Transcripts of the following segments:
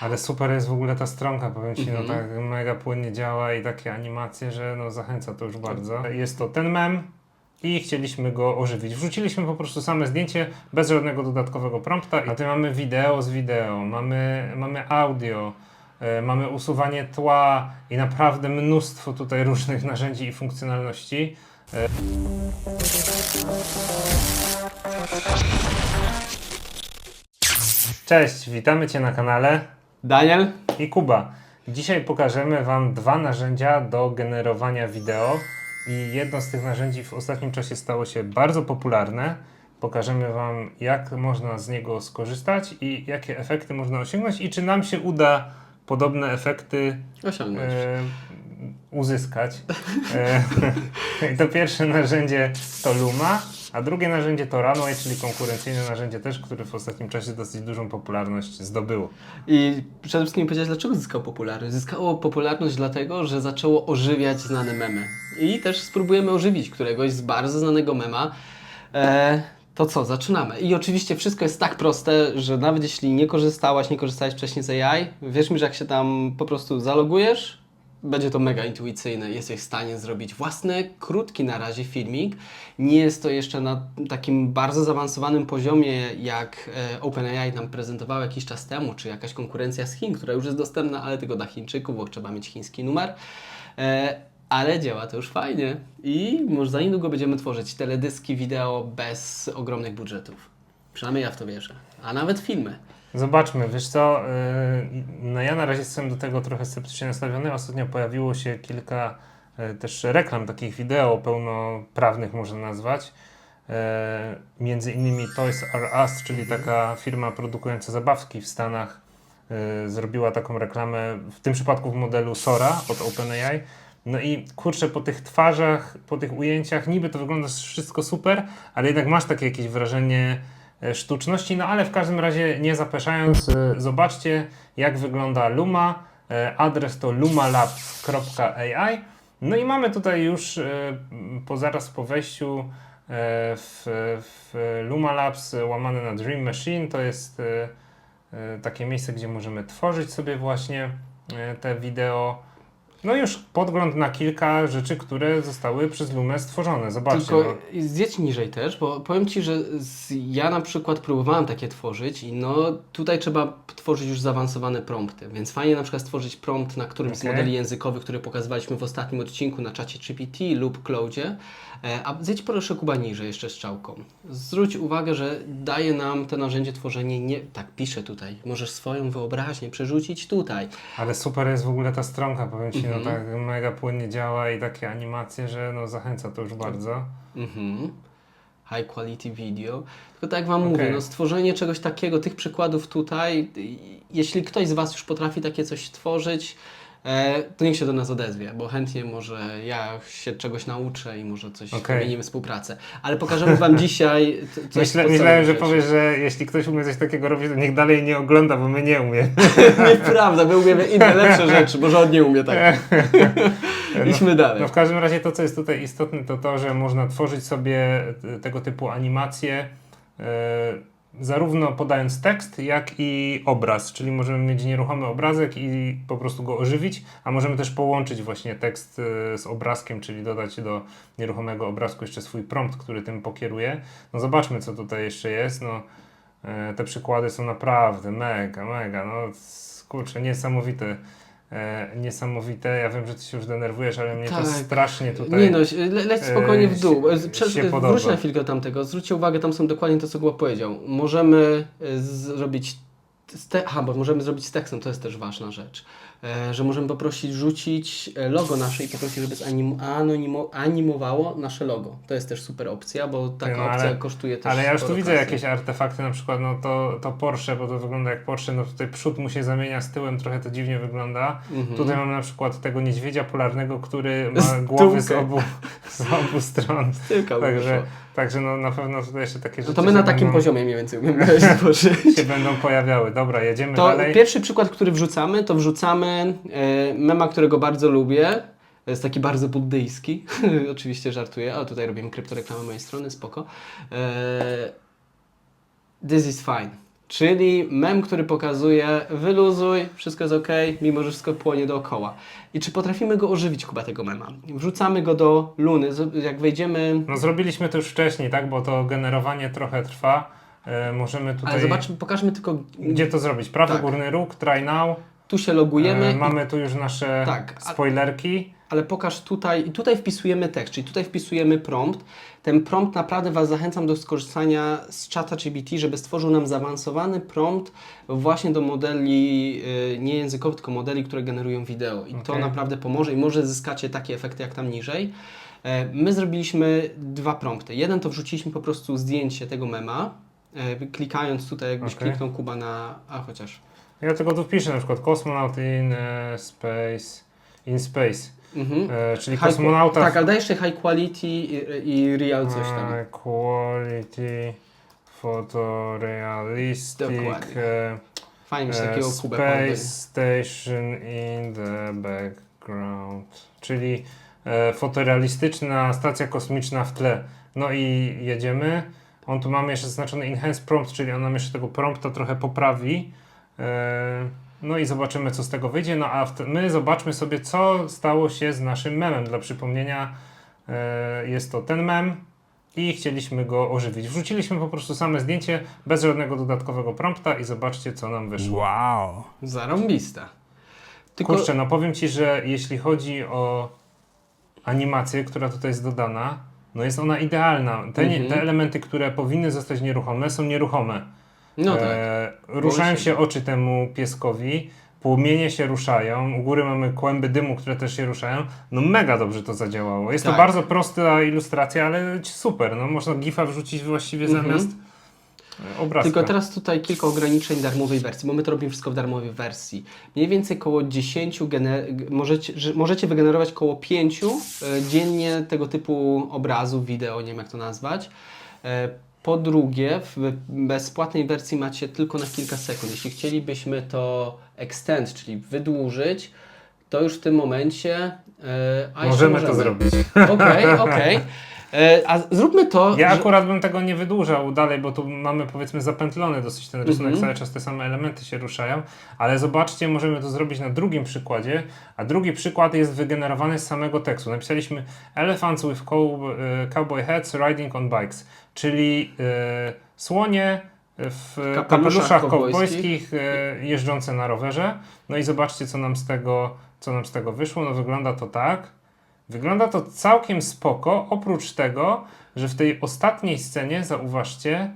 Ale super jest w ogóle ta stronka, powiem Ci, Mhm. no tak mega płynnie działa i takie animacje, że no zachęca to już bardzo. Jest to ten mem i chcieliśmy go ożywić. Wrzuciliśmy po prostu same zdjęcie bez żadnego dodatkowego prompta. A tu mamy wideo z wideo, mamy, mamy audio, e, mamy usuwanie tła i naprawdę mnóstwo tutaj różnych narzędzi i funkcjonalności. E, Cześć, witamy Cię na kanale Daniel? i Kuba. Dzisiaj pokażemy Wam dwa narzędzia do generowania wideo i jedno z tych narzędzi w ostatnim czasie stało się bardzo popularne. Pokażemy Wam, jak można z niego skorzystać i jakie efekty można osiągnąć i czy nam się uda podobne efekty Osiągnąć. e, uzyskać. E, to pierwsze narzędzie to Luma, a drugie narzędzie to Runway, czyli konkurencyjne narzędzie też, które w ostatnim czasie dosyć dużą popularność zdobyło. I przede wszystkim powiedziałeś, dlaczego zyskał popularność? Zyskało popularność dlatego, że zaczęło ożywiać znane memy. I też spróbujemy ożywić któregoś z bardzo znanego mema. E, to co, zaczynamy. I oczywiście wszystko jest tak proste, że nawet jeśli nie korzystałaś, nie korzystałeś wcześniej z AI, wierz mi, że jak się tam po prostu zalogujesz, będzie to mega intuicyjne. Jesteś w stanie zrobić własny, krótki na razie filmik. Nie jest to jeszcze na takim bardzo zaawansowanym poziomie, jak e, OpenAI nam prezentował jakiś czas temu, czy jakaś konkurencja z Chin, która już jest dostępna, ale tylko dla Chińczyków, bo trzeba mieć chiński numer. E, ale działa to już fajnie i może za niedługo będziemy tworzyć teledyski wideo bez ogromnych budżetów. Przynajmniej ja w to wierzę. A nawet filmy. Zobaczmy, wiesz co, yy, no ja na razie jestem do tego trochę sceptycznie nastawiony. Ostatnio pojawiło się kilka yy, też reklam takich wideo pełnoprawnych można nazwać. Yy, między innymi Toys R Us, czyli taka firma produkująca zabawki w Stanach zrobiła taką reklamę, w tym przypadku w modelu Sora od OpenAI. No i kurczę, po tych twarzach, po tych ujęciach, niby to wygląda wszystko super, ale jednak masz takie jakieś wrażenie sztuczności, no ale w każdym razie nie zapeszając, e, zobaczcie jak wygląda Luma. E, Adres to lumalabs.ai. No i mamy tutaj już e, po zaraz po wejściu e, w, w Luma Labs e, łamane na Dream Machine. To jest e, e, takie miejsce, gdzie możemy tworzyć sobie właśnie e, te wideo. No już podgląd na kilka rzeczy, które zostały przez Lumę stworzone. Zobaczcie. Tylko no. zjedź niżej też, bo powiem Ci, że z, ja na przykład próbowałem takie tworzyć i no tutaj trzeba tworzyć już zaawansowane prompty, więc fajnie na przykład stworzyć prompt na którymś z Okej. modeli językowych, który pokazywaliśmy w ostatnim odcinku na czacie GPT lub Cloudzie. E, A zjedź proszę Kuba niżej jeszcze strzałką. Zwróć uwagę, że daje nam to narzędzie tworzenie nie... Tak, pisze tutaj. Możesz swoją wyobraźnię przerzucić tutaj. Ale super jest w ogóle ta stronka, powiem Ci, Mhm. no tak mega płynnie działa i takie animacje, że no zachęca to już bardzo. Mhm. High quality video. Tylko tak jak Wam Okej. mówię, no stworzenie czegoś takiego, tych przykładów tutaj, jeśli ktoś z Was już potrafi takie coś tworzyć, to niech się do nas odezwie, bo chętnie może ja się czegoś nauczę i może coś Okej. wymienimy współpracę. Ale pokażemy Wam dzisiaj coś Myślę, myślałem, że powiesz, że jeśli ktoś umie coś takiego robić, to niech dalej nie ogląda, bo my nie umiemy. Nieprawda, my umiemy inne, lepsze rzeczy, bo żadnie umie tak. Idźmy dalej. No w każdym razie to, co jest tutaj istotne, to to, że można tworzyć sobie tego typu animacje, e, zarówno podając tekst, jak i obraz, czyli możemy mieć nieruchomy obrazek i po prostu go ożywić, a możemy też połączyć właśnie tekst e, z obrazkiem, czyli dodać do nieruchomego obrazku jeszcze swój prompt, który tym pokieruje. No zobaczmy, co tutaj jeszcze jest. No, e, te przykłady są naprawdę mega, mega, no kurczę, niesamowite. E, niesamowite. Ja wiem, że ty się już denerwujesz, ale mnie Tak. to strasznie tutaj. Nie no, le, leć spokojnie w dół. e, Prze- się wróć na chwilkę tamtego. Zwróćcie uwagę, tam są dokładnie to, co Kuba powiedział. Możemy e, zrobić... Z te- Aha, bo możemy zrobić z tekstem, to jest też ważna rzecz. E, że możemy poprosić rzucić e, logo nasze i poprosić, żeby anonimo- animowało nasze logo. To jest też super opcja, bo taka No, ale- opcja kosztuje też Ale ja już tu widzę kasy. jakieś artefakty, na przykład no to, to Porsche, bo to wygląda jak Porsche, no tutaj przód mu się zamienia z tyłem, trochę to dziwnie wygląda. Mhm. Tutaj mamy na przykład tego niedźwiedzia polarnego, który Z ma głowy z obu, z obu stron. Tylko Także, wyszło. także no na pewno tutaj jeszcze takie No rzeczy to my na takim będą, poziomie mniej więcej umiemy się będą pojawiały. Dobra, jedziemy To dalej. pierwszy przykład, który wrzucamy, to wrzucamy e, mema, którego bardzo lubię. Jest taki bardzo buddyjski. Oczywiście żartuję, ale tutaj robimy kryptoreklamę mojej strony, spoko. E, this is fine. Czyli mem, który pokazuje wyluzuj, wszystko jest ok, mimo że wszystko płonie dookoła. I czy potrafimy go ożywić, Kuba, tego mema? Wrzucamy go do luny, jak wejdziemy... No zrobiliśmy to już wcześniej, tak? Bo to generowanie trochę trwa. E, możemy tutaj... Ale zobaczmy, pokażmy tylko, Gdzie to zrobić? Prawy Tak. górny róg, try now. Tu się logujemy, E, i- mamy tu już nasze Tak, spoilerki. ale pokaż tutaj, i tutaj wpisujemy tekst, czyli tutaj wpisujemy prompt. Ten prompt naprawdę Was zachęcam do skorzystania z czata GBT, żeby stworzył nam zaawansowany prompt właśnie do modeli y, nie językowych, tylko modeli, które generują wideo. I to Okej. naprawdę pomoże i może zyskacie takie efekty jak tam niżej. E, My zrobiliśmy dwa prompty. Jeden to wrzuciliśmy po prostu zdjęcie tego mema, e, klikając tutaj, jakbyś Okej. kliknął Kuba na... A chociaż... Ja tylko tu wpiszę na przykład cosmonaut in e, space, in space, Mhm. e, czyli High- kosmonauta Tak, ale daj jeszcze high quality i, i real coś tam. e, quality photorealistic Dokładnie. e, Fajnie, że e, takiego space station in the background, czyli e, fotorealistyczna stacja kosmiczna w tle. No i jedziemy. On tu mamy jeszcze zaznaczony enhanced prompt, czyli on nam jeszcze tego prompta trochę poprawi. E, No i zobaczymy, co z tego wyjdzie. No a my zobaczmy sobie, co stało się z naszym memem. Dla przypomnienia, e, jest to ten mem i chcieliśmy go ożywić. Wrzuciliśmy po prostu same zdjęcie bez żadnego dodatkowego prompta i zobaczcie, co nam wyszło. Wow. Zarąbista. Tylko Kurczę, no powiem Ci, że jeśli chodzi o animację, która tutaj jest dodana, no jest ona idealna. Te, Mhm. te elementy, które powinny zostać nieruchome, są nieruchome. No tak. E, ruszają się- oczy temu pieskowi, płomienie się ruszają, u góry mamy kłęby dymu, które też się ruszają. No mega dobrze to zadziałało. Jest Tak. to bardzo prosta ilustracja, ale super. No można gifa wrzucić właściwie Mhm. zamiast e, obrazka. Tylko teraz tutaj kilka ograniczeń darmowej wersji, bo my to robimy wszystko w darmowej wersji. Mniej więcej około 10 gene- g- możecie, że możecie wygenerować około 5 e, dziennie tego typu obrazów, wideo, nie wiem jak to nazwać. E, po drugie, w bezpłatnej wersji macie tylko na kilka sekund. Jeśli chcielibyśmy to extend, czyli wydłużyć, to już w tym momencie. E, a jeszcze Możemy to zrobić. Okej, okej. E, A zróbmy to. Ja że- akurat bym tego nie wydłużał dalej, bo tu mamy powiedzmy zapętlony dosyć ten rysunek, Mhm. cały czas te same elementy się ruszają, ale zobaczcie, możemy to zrobić na drugim przykładzie, a drugi przykład jest wygenerowany z samego tekstu. Napisaliśmy Elephants with e, cowboy hats riding on bikes, czyli e, słonie w kapeluszach kapeluszach kowbojskich. e, jeżdżące na rowerze. No i zobaczcie, co nam z tego, co nam z tego wyszło. No wygląda to tak. Wygląda to całkiem spoko, oprócz tego, że w tej ostatniej scenie, zauważcie,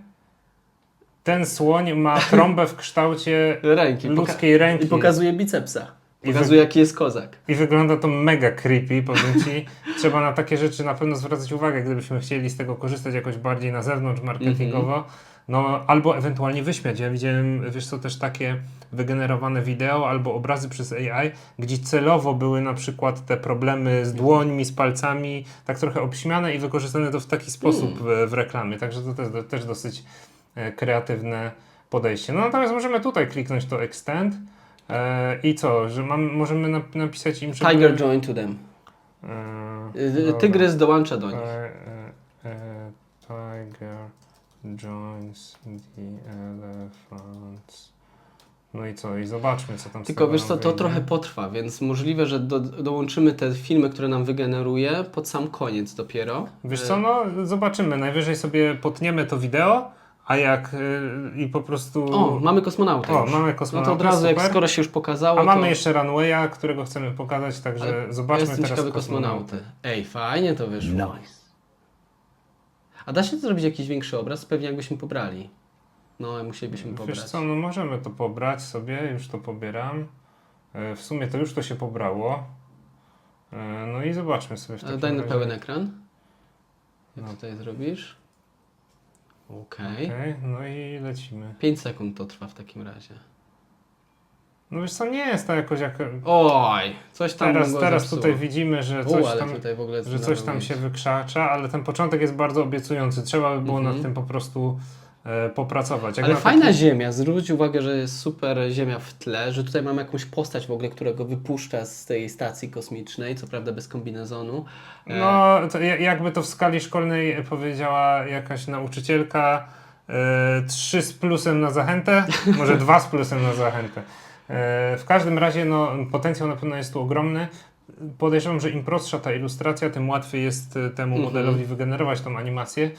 ten słoń ma trąbę w kształcie Ręki. Ludzkiej ręki. I pokazuje bicepsa. I Pokazuje, jaki jest kozak. I wygląda to mega creepy, powiem Ci. Trzeba na takie rzeczy na pewno zwracać uwagę, gdybyśmy chcieli z tego korzystać jakoś bardziej na zewnątrz, marketingowo. No, albo ewentualnie wyśmiać. Ja widziałem, wiesz co, też takie wygenerowane wideo albo obrazy przez AI, gdzie celowo były na przykład te problemy z dłońmi, z palcami, tak trochę obśmiane i wykorzystane to w taki sposób w, w reklamie. Także to też, też dosyć e, kreatywne podejście. No natomiast możemy tutaj kliknąć to extend. E, I co, że mam, możemy nap- napisać im, żeby... Tiger join to them. E, Y, dobra. Tygrys dołącza do nich. E, e, e, tiger joins the elephants. No i co? I zobaczmy, co tam Tylko wiesz co, to wyjdzie. trochę potrwa, więc możliwe, że do, dołączymy te filmy, które nam wygeneruje pod sam koniec dopiero. Wiesz Y, co, no zobaczymy. Najwyżej sobie potniemy to wideo, a jak y, i po prostu... O, mamy kosmonauta O, już. mamy No kosmonauta, to od razu, jak super. skoro się już pokazało, A mamy to... jeszcze runwaya, którego chcemy pokazać, także Ale zobaczmy Jestem teraz ciekawy kosmonauty. kosmonauty. Ej, fajnie to wyszło. Nice. A da się to zrobić jakiś większy obraz? Pewnie jakbyśmy pobrali. No, musielibyśmy pobrać. Wiesz co, no możemy to pobrać sobie, już to pobieram. E, W sumie to już to się pobrało. E, No i zobaczmy sobie w takim Daj na pełen ekran. Jak No. tutaj zrobisz? Okej. Okej, no i lecimy. 5 sekund to trwa w takim razie. No wiesz co, nie jest to jakoś jak... Oj, coś tam Teraz, go teraz zepsuło. tutaj widzimy, że U, coś ale tam, tutaj w ogóle że coś tam się wykrzacza, ale ten początek jest bardzo obiecujący. Trzeba by było Mhm. nad tym po prostu e, popracować. Jak Ale na fajna ziemia, zwróć uwagę, że jest super ziemia w tle, że tutaj mamy jakąś postać w ogóle, którego wypuszcza z tej stacji kosmicznej, co prawda bez kombinezonu. E, No, to ja- jakby to w skali szkolnej powiedziała jakaś nauczycielka, e, trzy z plusem na zachętę, może dwa z plusem na zachętę. E, w każdym razie no, potencjał na pewno jest tu ogromny. Podejrzewam, że im prostsza ta ilustracja, tym łatwiej jest e, temu Mhm. modelowi wygenerować tą animację,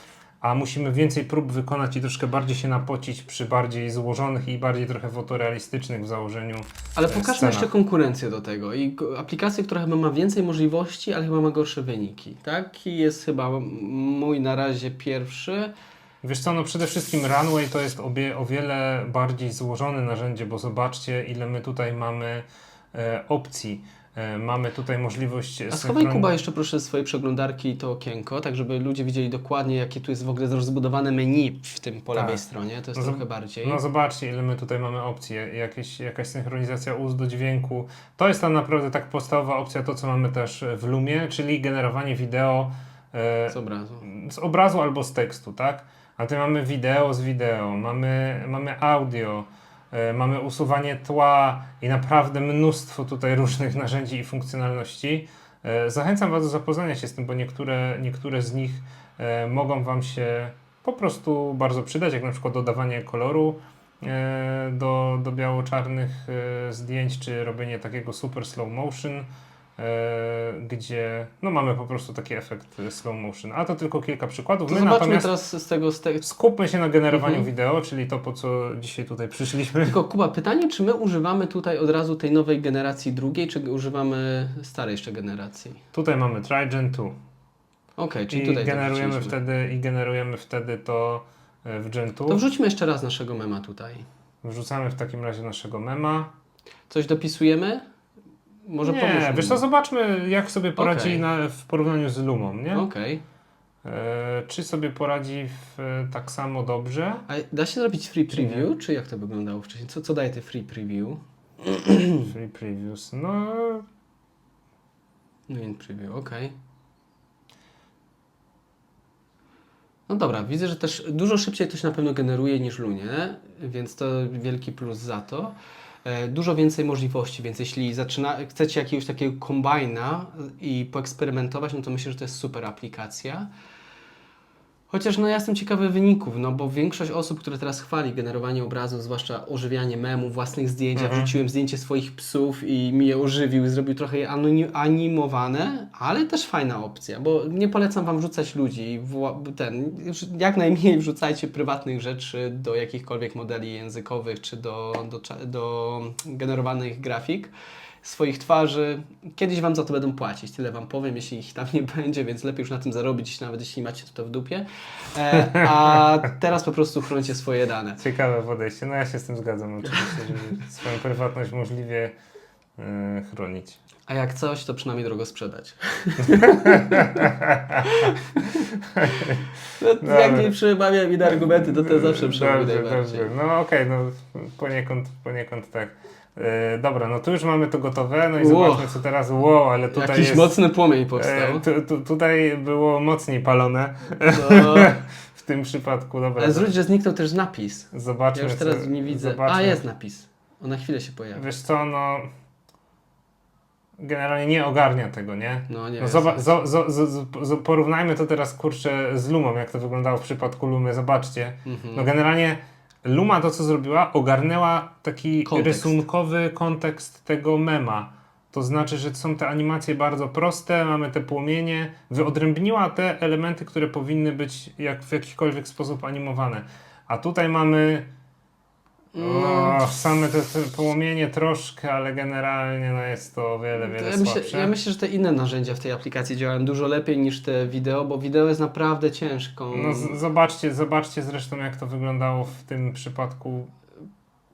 a musimy więcej prób wykonać i troszkę bardziej się napocić przy bardziej złożonych i bardziej trochę fotorealistycznych w założeniu. Ale e, pokażmy scenach. jeszcze konkurencję do tego i aplikację, która chyba ma więcej możliwości, ale chyba ma gorsze wyniki. Taki jest chyba mój na razie pierwszy. Wiesz co, no przede wszystkim Runway to jest obie, o wiele bardziej złożone narzędzie, bo zobaczcie ile my tutaj mamy e, opcji. E, mamy tutaj możliwość A schowaj Kuba jeszcze proszę swoje przeglądarki i to okienko, tak żeby ludzie widzieli dokładnie jakie tu jest w ogóle rozbudowane menu w tym po Tak. lewej stronie, to jest No, trochę bardziej. No zobaczcie, ile my tutaj mamy opcji. Jakieś, jakaś synchronizacja ust do dźwięku. To jest tam naprawdę tak podstawowa opcja, to co mamy też w Lumie, czyli generowanie wideo e, Z obrazu. z obrazu albo z tekstu, tak? A tu mamy wideo z wideo, mamy, mamy audio, e, mamy usuwanie tła i naprawdę mnóstwo tutaj różnych narzędzi i funkcjonalności. E, zachęcam Was do zapoznania się z tym, bo niektóre, niektóre z nich e, mogą Wam się po prostu bardzo przydać, jak na przykład dodawanie koloru e, do, do biało-czarnych e, zdjęć, czy robienie takiego super slow motion, gdzie no, mamy po prostu taki efekt e, slow motion. A to tylko kilka przykładów. To My zobaczmy teraz z tego, z tego. skupmy się na generowaniu Mhm. wideo, czyli to, po co dzisiaj tutaj przyszliśmy. Tylko Kuba, pytanie, czy my używamy tutaj od razu tej nowej generacji drugiej, czy używamy starej jeszcze generacji? Tutaj mamy TryGen 2 Okej, czyli i tutaj to generujemy, wtedy, i generujemy wtedy to e, w Gen 2. To wrzućmy jeszcze raz naszego mema tutaj. Wrzucamy w takim razie naszego mema. Coś dopisujemy? Może nie, wiesz co, zobaczmy jak sobie poradzi Okej. na, w porównaniu z Lumą, nie? Okej. E, czy sobie poradzi w, e, tak samo dobrze? A da się zrobić free Czy preview, czy jak to wyglądało wcześniej? Co, co daje te free preview? Free previews. No, No in preview, okej. No dobra, widzę, że też dużo szybciej to się na pewno generuje niż Lunie, więc to wielki plus za to. E, Dużo więcej możliwości, więc jeśli zaczyna, chcecie jakiegoś takiego kombajna i poeksperymentować, no to myślę, że to jest super aplikacja. Chociaż no ja jestem ciekawy wyników, no bo większość osób, które teraz chwali generowanie obrazów, zwłaszcza ożywianie memów, własnych zdjęć, ja Mhm. wrzuciłem zdjęcie swoich psów i mi je ożywił, zrobił trochę je animowane, ale też fajna opcja, bo nie polecam Wam wrzucać ludzi, ten, jak najmniej wrzucajcie prywatnych rzeczy do jakichkolwiek modeli językowych, czy do, do, do generowanych grafik swoich twarzy. Kiedyś Wam za to będą płacić, tyle Wam powiem, jeśli ich tam nie będzie, więc lepiej już na tym zarobić, nawet jeśli macie to w dupie. E, a teraz po prostu chroncie swoje dane. ciekawe podejście. No ja się z tym zgadzam oczywiście, żeby swoją prywatność możliwie e, chronić. A jak coś, to przynajmniej drogo sprzedać. no, jak nie przemawiam inne argumenty, to to zawsze przemówi Dobrze, najbardziej. dobrze. No okej, no poniekąd, poniekąd tak. E, dobra, no tu już mamy to gotowe, no i Wow. zobaczmy co teraz. Wow, ale tutaj Jakiś jest... mocny płomień powstał. E, tu, tu, tutaj było mocniej palone No, w tym przypadku. Dobra, ale zwróć, że zniknął też napis. zobaczmy. Ja już teraz co- nie widzę. Zobaczmy. A, jest napis. On na chwilę się pojawia. Wiesz co, no... Generalnie nie ogarnia tego, nie? No nie No wiem. zoba- zo, zo, zo, zo, zo, porównajmy to teraz kurczę z Lumą, jak to wyglądało w przypadku Lumy, zobaczcie. Mhm. No generalnie Luma to co zrobiła, ogarnęła taki Kontekst. rysunkowy kontekst tego mema. To znaczy, że są te animacje bardzo proste, mamy te płomienie, wyodrębniła te elementy, które powinny być jak w jakikolwiek sposób animowane. A tutaj mamy. O, same te, te płomienie troszkę, ale generalnie no jest to o wiele, wiele ja, myślę, słabsze. ja myślę, że te inne narzędzia w tej aplikacji działają dużo lepiej niż te wideo, bo wideo jest naprawdę ciężką. No z- zobaczcie, zobaczcie zresztą jak to wyglądało w tym przypadku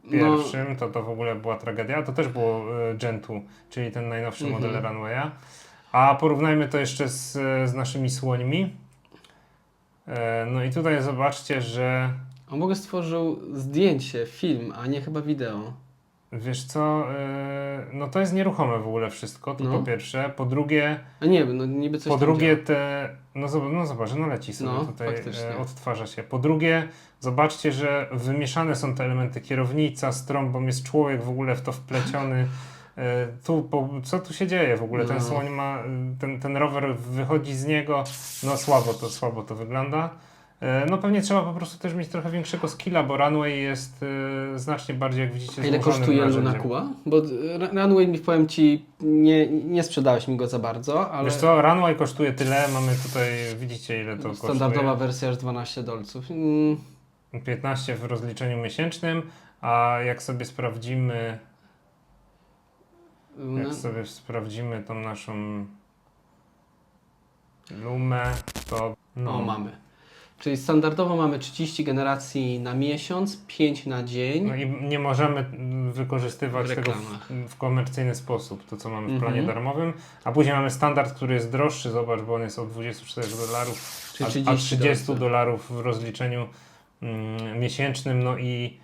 no, pierwszym, to to w ogóle była tragedia. To też było e, Gen 2, czyli ten najnowszy Mhm. model Runwaya. A porównajmy to jeszcze z, z naszymi słońmi. E, No i tutaj zobaczcie, że on w ogóle stworzył zdjęcie, film, a nie chyba wideo. wiesz co, e, no to jest nieruchome w ogóle wszystko, to No. po pierwsze. Po drugie, A nie wiem, no niby coś po tam drugie działa. te, no zobacz, no zobacz, no leci sobie No, tutaj, faktycznie. e, odtwarza się. Po drugie, zobaczcie, że wymieszane są te elementy, kierownica, strąbą, jest człowiek w ogóle w to wpleciony. E, Tu, po, co tu się dzieje w ogóle? Ten No. słoń ma, ten, ten rower wychodzi z niego, no słabo to, słabo to wygląda. E, No pewnie trzeba po prostu też mieć trochę większego skilla, bo Runway jest e, znacznie bardziej, jak widzicie, A ile kosztuje Luna. Kua? Bo y, Runway, mi powiem Ci, nie, nie sprzedałeś mi go za bardzo, ale Wiesz co, Runway kosztuje tyle, mamy tutaj, widzicie ile to standardowa wersja aż 12 dolców. Mm, kosztuje. 15 w rozliczeniu miesięcznym, a jak sobie sprawdzimy, Luna, jak sobie sprawdzimy tą naszą Lumę, to no, O, mamy. Czyli standardowo mamy 30 generacji na miesiąc, 5 na dzień. No i nie możemy wykorzystywać W tego w, w komercyjny sposób, to co mamy w Mhm. planie darmowym, a później mamy standard, który jest droższy, zobacz, bo on jest od 24 dolarów, a, 30 a 30 dolarów. w rozliczeniu mm, miesięcznym, no i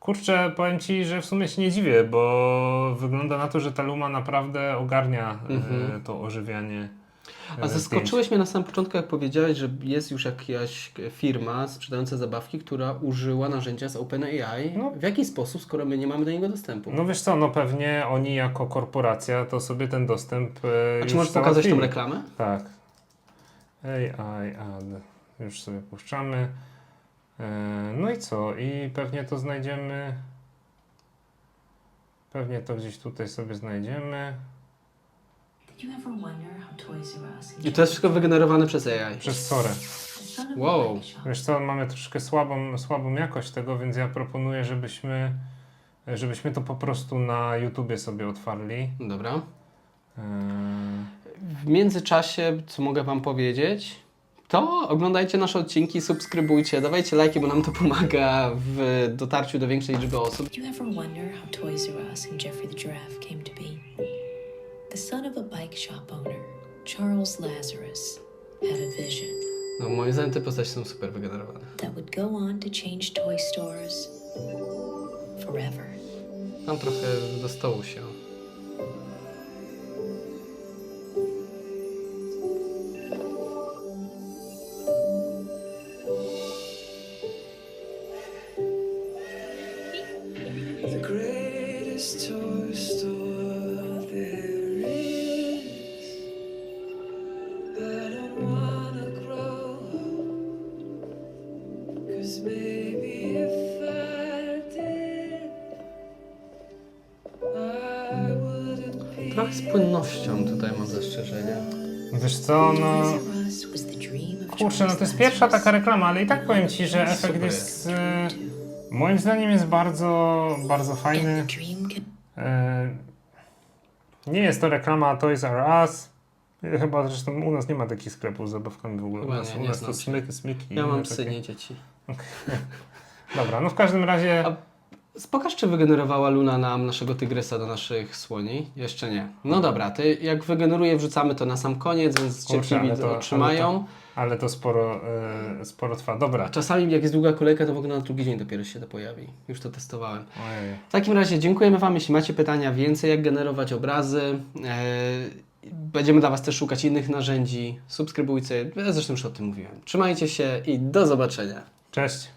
kurczę, powiem Ci, że w sumie się nie dziwię, bo wygląda na to, że ta Luma naprawdę ogarnia Mhm. e, to ożywianie A e, zaskoczyłeś mnie na samym początku, jak powiedziałeś, że jest już jakaś firma sprzedająca zabawki, która użyła narzędzia z OpenAI. No. W jaki sposób, skoro my nie mamy do niego dostępu? No wiesz co, no pewnie oni jako korporacja to sobie ten dostęp e, A czy możesz pokazać tą reklamę? Tak. AI ad. Już sobie puszczamy. E, No i co? I pewnie to znajdziemy. Pewnie to gdzieś tutaj sobie znajdziemy. Did you ever wonder how Toys R Us I to jest wszystko wygenerowane przez AI. Przez Sorę. Wow. Wiesz co, mamy troszkę słabą, słabą jakość tego, więc ja proponuję, żebyśmy, żebyśmy to po prostu na YouTubie sobie otwarli. Dobra. E, W międzyczasie, co mogę Wam powiedzieć, to oglądajcie nasze odcinki, subskrybujcie, dawajcie lajki, bo nam to pomaga w dotarciu do większej liczby osób. Did you ever wonder how Toys R Us and Jeffrey the Giraffe came to be? Son of a bike shop owner, Charles Lazarus, had a vision No, moim zdaniem te postacie są super wygenerowane. that would go on to change toy stores forever. Tam trochę do stołu się. Z płynnością tutaj mam zastrzeżenia. Wiesz co, no. Kurczę, no to jest pierwsza taka reklama, ale i tak powiem Ci, że efekt jest... E, moim zdaniem jest bardzo, bardzo fajny. E, nie jest to reklama Toys R Us. Chyba zresztą u nas nie ma takich sklepów z zabawkami w ogóle. Chyba u nas, nie, u nas to smyki, smyki. Ja mam takie. psy, nie dzieci. Dobra, no w każdym razie... A- Pokaż, czy wygenerowała Luna nam naszego tygrysa do naszych słoni? Jeszcze nie. No dobra, ty jak wygeneruje, wrzucamy to na sam koniec, więc cierpliwi ale to- otrzymają. Ale to sporo, e, sporo trwa. Dobra. Czasami jak jest długa kolejka, to w ogóle na drugi dzień dopiero się to pojawi. Już to testowałem. Ojej. W takim razie dziękujemy Wam, jeśli macie pytania więcej, jak generować obrazy. E, będziemy dla Was też szukać innych narzędzi. Subskrybujcie, ja zresztą już o tym mówiłem. Trzymajcie się i do zobaczenia. Cześć.